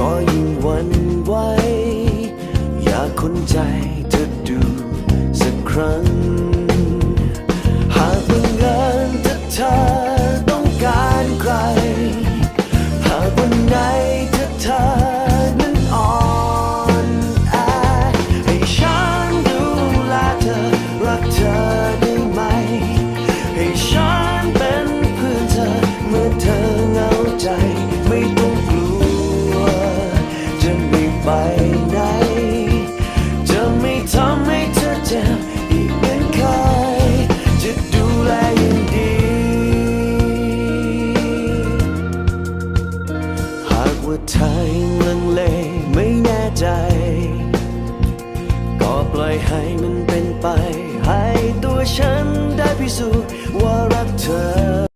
ก็ยิ่งหวันไหวอยากค้นใจเธอดูสักครั้ง ว่าเธอยังลังเลไม่แน่ใจ ก็ปล่อยให้มันเป็นไป ให้ตัวฉันได้พิสูจน์ว่ารักเธอ